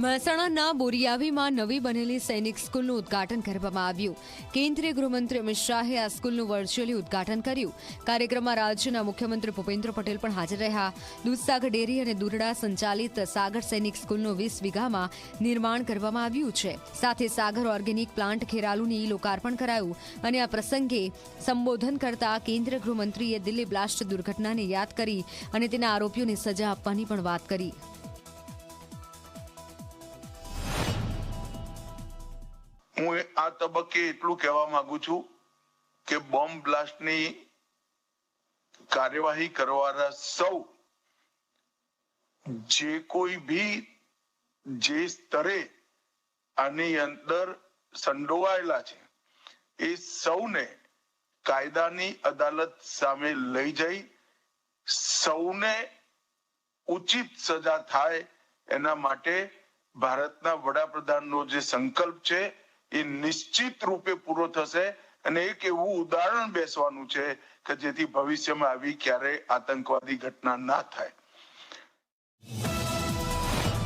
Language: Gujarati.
મહેસાણાના બોરિયાવીમાં નવી બનેલી સૈનિક સ્કૂલનું ઉદ્ઘાટન કરવામાં આવ્યું. કેન્દ્રીય ગૃહમંત્રી અમિત શાહે આ સ્કૂલનું વર્ચ્યુઅલી ઉદ્ઘાટન કર્યું. કાર્યક્રમમાં રાજ્યના મુખ્યમંત્રી ભૂપેન્દ્ર પટેલ પણ હાજર રહ્યા. દૂધસાગર ડેરી અને દુરડા સંચાલિત સાગર સૈનિક સ્કૂલનું વીસ વીઘામાં નિર્માણ કરવામાં આવ્યું છે. સાથે સાગર ઓર્ગેનિક પ્લાન્ટ ખેરાલુની લોકાર્પણ કરાયું અને આ પ્રસંગે સંબોધન કરતા કેન્દ્રીય ગૃહમંત્રીએ દિલ્હી બ્લાસ્ટ દુર્ઘટનાને યાદ કરી અને તેના આરોપીઓને સજા આપવાની પણ વાત કરી. હું આ તબક્કે એટલું કહેવા માંગુ છું કે બોમ્બ બ્લાસ્ટની કાર્યવાહી કરવાના સૌ જે કોઈ ભી જે સ્તરે આની અંદર સંડોવાયેલા છે, એ સૌને કાયદાની અદાલત સામે લઈ જઈ, સૌને ઉચિત સજા થાય એના માટે ભારતના વડાપ્રધાનનો જે સંકલ્પ છે એ નિશ્ચિત રૂપે પૂરો થશે અને એક એવું ઉદાહરણ બેસવાનું છે કે જેથી ભવિષ્યમાં આવી ક્યારેય આતંકવાદી ઘટના ના થાય.